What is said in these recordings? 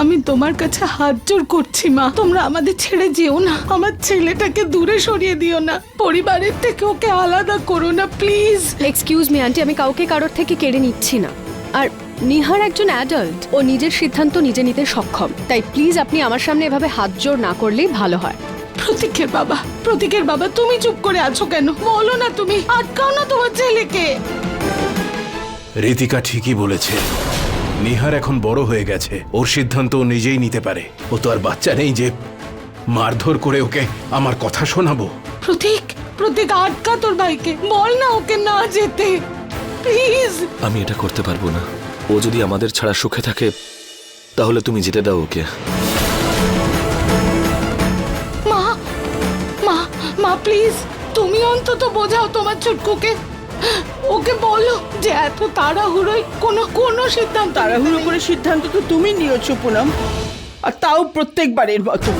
আমি তোমার কাছে হাত জোর করছি মা। তোমরা আমাদের ছেড়ে যেও না। আমার ছেলেটাকে দূরে সরিয়ে দিও না। পরিবারের থেকে ওকে আলাদা করো না প্লিজ। এক্সকিউজ মি আন্টি আমি কাউকে কারোর থেকে কেড়ে নিচ্ছি না। আর নিহার একজন অ্যাডাল্ট ও নিজের সিদ্ধান্ত নিজে নিতে সক্ষম। তাই প্লিজ আপনি আমার সামনে এভাবে হাত জোর না করলেই ভালো হয়। প্রতীকের বাবা প্রতীকের বাবা তুমি চুপ করে আছো কেন? বলো না তুমি আটকাও না তোমার ছেলেকে। ঋতিকা ঠিকই বলেছে। নিহার এখন বড় হয়ে গেছে। ওর সিদ্ধান্ত ও নিজেই নিতে পারে। ও তো আর বাচ্চা নেই যে মারধর করে ওকে আমার কথা শোনাবো। প্রতীক প্রতীক আটকা তোর ভাইকে। বল না ওকে না যেতে। প্লিজ। আমি এটা করতে পারব না। ও যদি আমাদের ছাড়া সুখে থাকে তাহলে তুমি যেতে দাও ওকে। মা মা মা প্লিজ। তুমি অন্তত বোঝাও তোমার ছুটকুকে ওকে বলো যে এত তাড়াহুড়োই কোনো কোনো সিদ্ধান্ত তাড়াহুড়ো করে সিদ্ধান্ত তো তুমি নিয়েছো পুনম। আর তাও প্রত্যেকবারের মতো।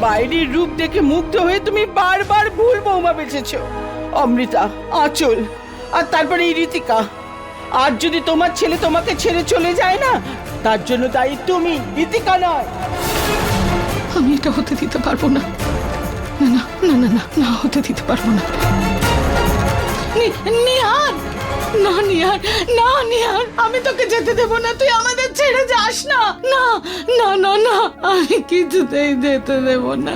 বাইরের রূপ দেখে মুগ্ধ হয়ে তুমি বারবার ভুল বৌমা বেঁচেছো। অমৃতা আঁচল আর তারপরে এই রীতিকা আর যদি তোমার ছেলে তোমাকে ছেড়ে চলে যায় না তার জন্য দায়ী তুমি রীতিকা নয়। আমি এটা হতে দিতে পারব না না না না না না হতে দিতে পারব নি- নিহার। না নিহার না, নিহার, আমি তোকে যেতে দেবো না, তুই আমাদের ছেড়ে যাস না। না না না না, আমি কিছুতেই যেতে দেবো না।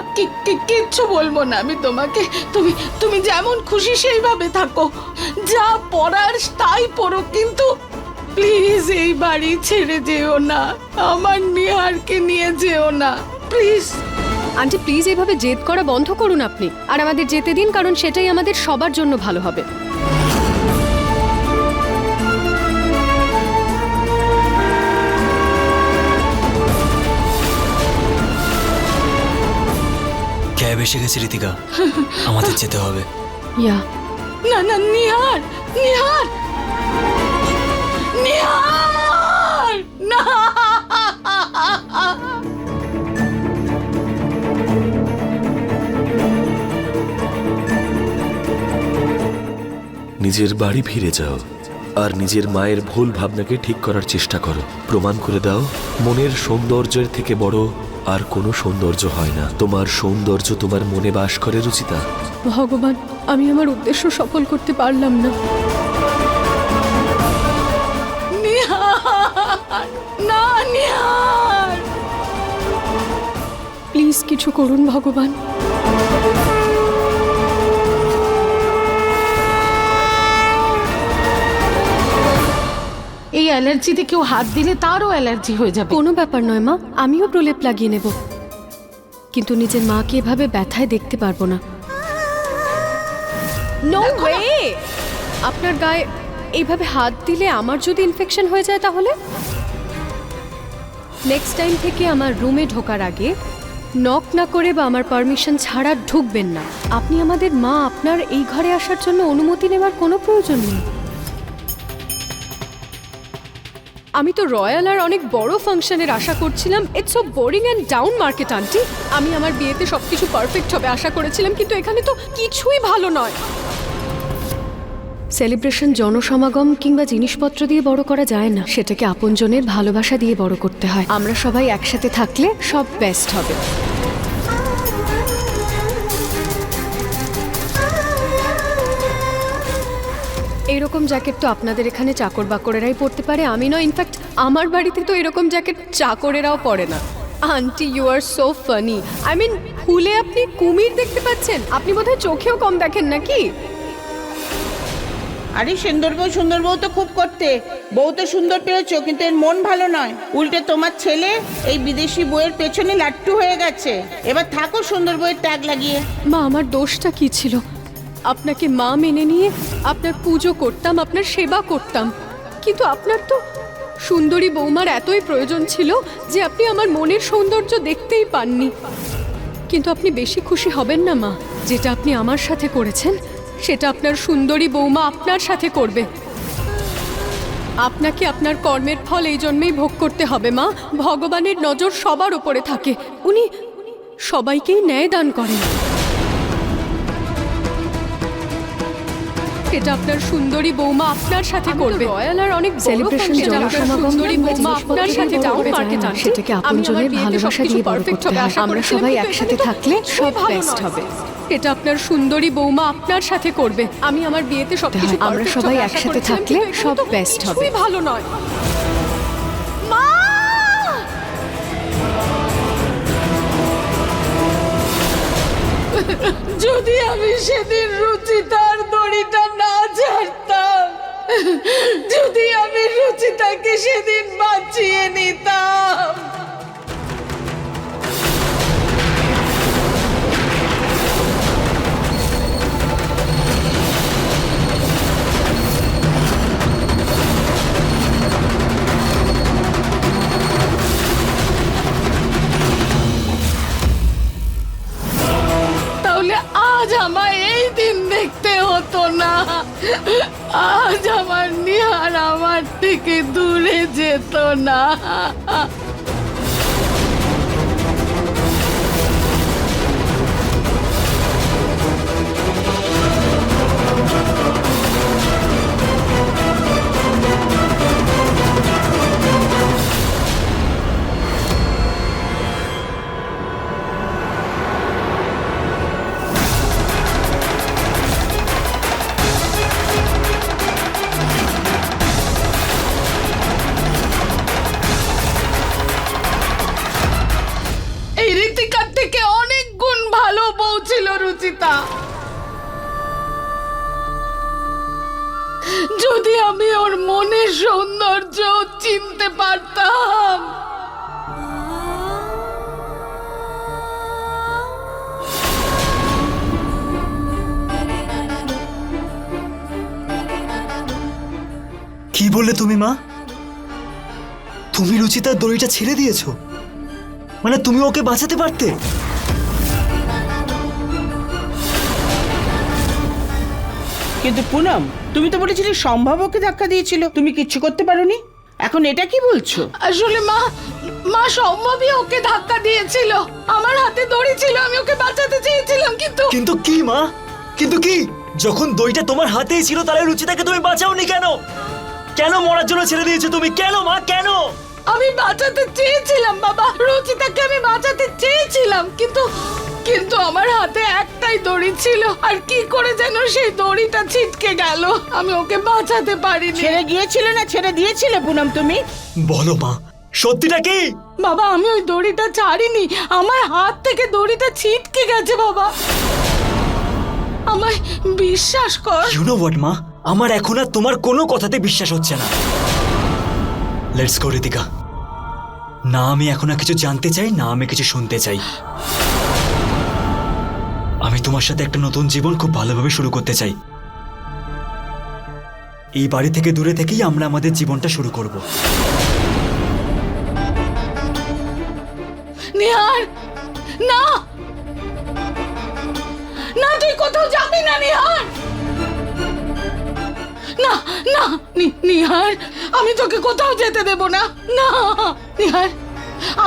কি- কিচ্ছু বলব না আমি তোমাকে। তুমি তুমি যেমন খুশি সেইভাবে থাকো। যা পড়ার তাই পড়ো, কিন্তু প্লিজ এই বাড়ি ছেড়ে যেও না। আমার নিহারকে নিয়ে যেও না, প্লিজ। আন্টি, প্লিজ এইভাবে জেদ করা বন্ধ করুন আপনি। আর আমাদের যেতে দিন, কারণ সেটাই আমাদের সবার জন্য ভালো হবে। ক্যাব এসে গেছে রীতিকা। আমাদের যেতে হবে। ইয়া। না না নিহার নিহার। নিহার! না! নিজের বাড়ি ফিরে যাও আর নিজের মায়ের ভুল ভাবনাকে ঠিক করার চেষ্টা করো। প্রমাণ করে দাও মনের সৌন্দর্যের থেকে বড় আর কোনো সৌন্দর্য হয় না। তোমার সৌন্দর্য তোমার মনে বাস করে, রুচিতা। ভগবান, আমি আমার উদ্দেশ্য সফল করতে পারলাম না। না প্লিজ কিছু করুন, ভগবান। এই অ্যালার্জিতে কেউ হাত দিলে তারও অ্যালার্জি হয়ে যাবে। কোনো ব্যাপার নয় মা। আমিও প্রলেপ লাগিয়ে নেব। কিন্তু নিজের মাকে এভাবে ব্যথায় দেখতে পারব না। নো ওয়ে আপনার গায়ে এইভাবে হাত দিলে আমার যদি ইনফেকশন হয়ে যায় তাহলে? নেক্সট টাইম থেকে আমার রুমে ঢোকার আগে নক না করে বা আমার পারমিশন ছাড়া ঢুকবেন না। আপনি আমাদের মা আপনার এই ঘরে আসার জন্য অনুমতি নেওয়ার কোনো প্রয়োজন নেই। আমি তো রয়্যাল আর অনেক বড় ফাংশনের আশা করছিলাম। It's so boring and down market aunty. আমি আমার বিয়েতে সব কিছু পারফেক্ট হবে আশা করেছিলাম, কিন্তু এখানে তো কিছুই ভালো নয়। সেলিব্রেশন জনসমাগম কিংবা জিনিসপত্র দিয়ে বড় করা যায় না। সেটাকে আপনজনের ভালোবাসা দিয়ে বড় করতে হয়। আমরা সবাই একসাথে থাকলে সব বেস্ট হবে। এইরকম জ্যাকেট তো আপনাদের এখানে চাকর বাকরেরাই পরতে পারে। আমি নয় ইনফ্যাক্ট আমার বাড়িতে তো এরকম জ্যাকেট চাকরেরাও পরে না। Aunty you are so funny I mean ফুলে আপনি কুমির দেখতে পাচ্ছেন? আপনি বোধহয় চোখেও কম দেখেন নাকি? আরে সুন্দর বউ সুন্দর বউ তো খুব করতে। বউ তো সুন্দর পেয়েছ কিন্তু এর মন ভালো নয়। উল্টে তোমার ছেলে এই বিদেশি বইয়ের পেছনে লাট্টু হয়ে গেছে। এবার থাকো সুন্দর বউয়ের ট্যাগ লাগিয়ে। মা আমার দোষটা কি ছিল? আপনাকে মা মেনে নিয়ে আপনার পুজো করতাম, আপনার সেবা করতাম। কিন্তু আপনার তো সুন্দরী বৌমার এতই প্রয়োজন ছিল যে আপনি আমার মনের সৌন্দর্য দেখতেই পাননি। কিন্তু আপনি বেশি খুশি হবেন না, মা। যেটা আপনি আমার সাথে করেছেন, সেটা আপনার সুন্দরী বৌমা আপনার সাথে করবে। আপনাকে আপনার কর্মের ফল এই জন্মেই ভোগ করতে হবে, মা। ভগবানের নজর সবার ওপরে থাকে। উনি সবাইকেই ন্যায় দান করেন। এটা আপনার সুন্দরী বৌমা আপনার সাথে করবে রয়্যাল আর অনেক জনসমাগম সুন্দরী বৌমা আপনার সাথে করে মার্কেট যায় সেটাকে আপনজনের ভালোবাসা দিয়ে বড় করতে হয়। আমরা সবাই একসাথে থাকলে সব নয়। হবে। এটা আপনার সুন্দরী বৌমা আপনার সাথে করবে আমি আমার বিয়েতে সবকিছু। আমরা সবাই একসাথে থাকলে সব best হবে। ভালো নয় যদি আমি সেদিন রুচিতার দড়িটা না ছাড়তাম যদি আমি রুচিতাকে সেদিন বাঁচিয়ে নিতাম। থেকে দূরে যেত না। বললে তুমি মা? তুমি রুচিতার দড়িটা ছেড়ে দিয়েছ। মানে তুমি ওকে বাঁচাতে পারতে? কিন্তু পুনম তুমি তো বলেছিলে সম্ভব ওকে ধাক্কা দিয়েছিল। তুমি কিচ্ছু করতে পারোনি? এখন এটা কি বলছো? আসলে মা মা সম্ভবই ওকে ধাক্কা দিয়েছিল। আমার হাতে দড়ি ছিল আমি ওকে বাঁচাতে চেয়েছিলাম কিন্তু কিন্তু কি মা? কিন্তু কি? যখন দইটা তোমার হাতেই ছিল তাহলে রুচিতাকে তুমি বাঁচাওনি কেন? কেন মরার জন্য ছেড়ে দিয়েছ তুমি? কেন মা? কেন? আমি বাঁচাতে চেয়েছিলাম বাবা। রুচিতাকে আমি বাঁচাতে চেয়েছিলাম কিন্তু কিন্তু আমার হাতে একটাই দড়ি ছিল। আর কি করে যেন সেই দড়িটা ছিটকে গেল? আমি ওকে বাঁচাতে পারিনি। ছেড়ে গিয়েছিলে না? ছেড়ে দিয়েছিলে পুনম তুমি? বলো মা সত্যিটা কি? বাবা আমি ওই দড়িটা ছাড়িনি। আমার হাত থেকে দড়িটা ছিটকে গেছে বাবা। আমায় বিশ্বাস কর। ইউ নো হোয়াট মা? আমার এখন আর তোমার কোনো কথাতে বিশ্বাস হচ্ছে না। লেটস গো রিতিকা না, আমি এখন আর কিছু জানতে চাই, না, আমি কিছু শুনতে চাই। আমি তোমার সাথে একটা নতুন জীবন খুব ভালোভাবে শুরু করতে চাই। এই বাড়ি থেকে দূরে থেকেই আমরা আমাদের জীবনটা শুরু করব। নিহার! না! না, তুই কোথাও যাবি না, নিহার! না না নিহার, আমি তোকে কোথাও যেতে দেব না। না, নিহার,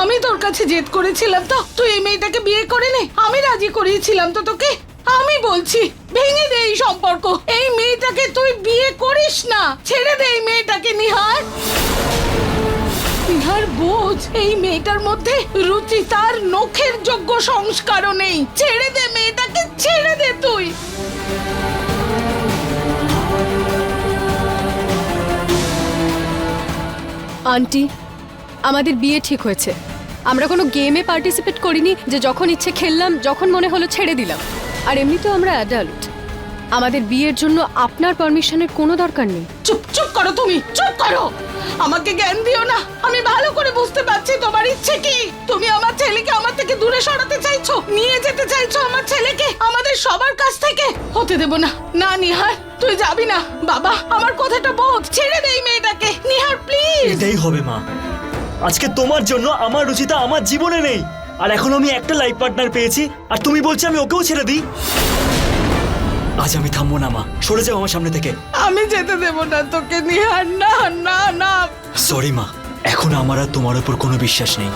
আমি তোর কাছে জেদ করেছিলাম তো, তুই এই মেয়েটাকে বিয়ে করে নে। আমি রাজি করিয়েছিলাম তো তোকে। আমি বলছি, ভেঙে দে এই সম্পর্ক। এই মেয়েটাকে তুই বিয়ে করিস না। ছেড়ে দে এই মেয়েটাকে, নিহার। নিহার, বোঝ, এই মেয়েটার মধ্যে রুচি তার নখের যোগ্য সংস্কারও নেই। ছেড়ে দে মেয়েটাকে, ছেড়ে দে তুই। আন্টি, আমাদের বিয়ে ঠিক হয়েছে। আমরা কোনো গেমে পার্টিসিপেট করিনি যে যখন ইচ্ছে খেললাম, যখন মনে হলো ছেড়ে দিলাম। আর এমনিতেও আমরা অ্যাডাল্ট আমাদের বিয়ের জন্য আপনার পারমিশনের কোনো দরকার নেই। চুপ চুপ করো তুমি চুপ করো। আমাকে জ্ঞান দিও না। আমি ভালো করে বুঝতে পারছি তোমার ইচ্ছে কি। তুমি আমার ছেলেকে আমার থেকে দূরে সরাতে চাইছো নিয়ে যেতে চাইছো আমার ছেলেকে। আমাদের সবার কাছ থেকে। হতে দেব না। না নিহার তুই যাবি না। বাবা আমার কথাটা বোধ। ছেড়ে দেই মেয়েটাকে। নিহার প্লিজ এটাই হবে মা। আজকে তোমার জন্য আমার রুচিতা আমার জীবনে নেই। আর এখন আমি একটা লাইফ পার্টনার পেয়েছি। আর তুমি বলছো আমি ওকেও ছেড়ে দিই? আজ আমি থামবো না মা। সরে যাও আমার সামনে থেকে। আমি যেতে দেবো না তোকে নিহার না না না। সরি মা। এখন আমার আর তোমার উপর কোনো বিশ্বাস নেই।